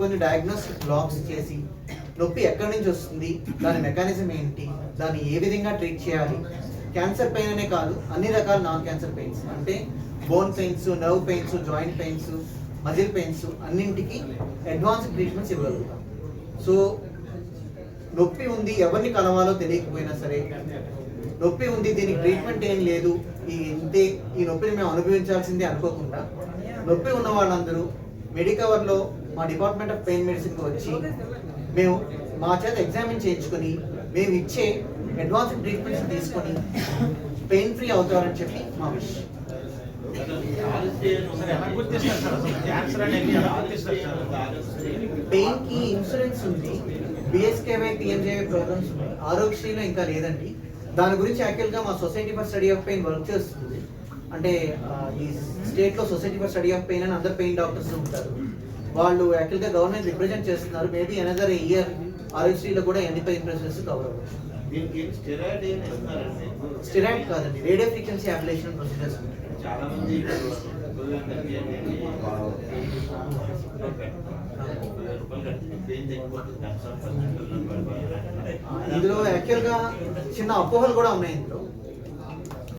Diagnostic blocks చేసి నొప్పి ఎక్కడి నుంచి వస్తుంది దాని మెకానిజం ఏంటి దాన్ని ఏ విధంగా ట్రీట్ చేయాలి? క్యాన్సర్ పెయిన్ అనే కాదు అన్ని రకాల నాన్ క్యాన్సర్ పెయిన్స్ అంటే bone pains nerve pains joint pains muscle pains అన్నింటికి అడ్వాన్స్ ట్రీట్మెంట్స్ ఇవ్వగలుగుతాం. సో నొప్పి ఉంది ఎవరిని కలవాలో తెలియకపోయినా సరే నొప్పి ఉంది దీనికి ట్రీట్మెంట్ ఏం లేదు ఈ ఇంతే ఈ నొప్పిని మేము అనుభవించాల్సిందే అనుకోకుండా నొప్పి ఉన్న వాళ్ళందరూ మెడికవర్లో మా డిపార్ట్మెంట్ ఆఫ్ పెయిన్ మెడిసిన్కి వచ్చి మేము మా చేత ఎగ్జామిన్ చేయించుకొని మేము ఇచ్చే అడ్వాన్స్ ట్రీట్మెంట్స్ తీసుకొని పెయిన్ ఫ్రీ అవుతారని చెప్పి మా విష్ పెయిన్కి ఇన్సూరెన్స్ ఉంది బిఎస్కేవై పిఎంజేవై ప్రోగ్రామ్స్ ఉన్నాయి ఆరోగ్యశ్రీలో ఇంకా లేదండి. దాని గురించి యాక్చువల్గా మా society for study of pain work చేస్తుంది అంటే ఈ స్టేట్లో society for study of pain అని అందరు పెయిన్ డాక్టర్స్ ఉంటారు. వాళ్ళు యాక్చువల్గా గవర్నమెంట్ రిప్రజెంట్ చేస్తున్నారు. మేబీ అనదర్ ఇయర్ ఆరోగ్యశ్రీలో కూడా ఎన్ని పెయిన్ ప్రొసెస్ కవర్ అవ్వచ్చు. స్టెరాయిడ్ కాదండి రేడియో ఫ్రీక్వెన్సీ అబ్లేషన్ ప్రొసీజర్స్ ఇందులో యాక్చువల్గా చిన్న అపోహలు కూడా ఉన్నాయి ఇందులో.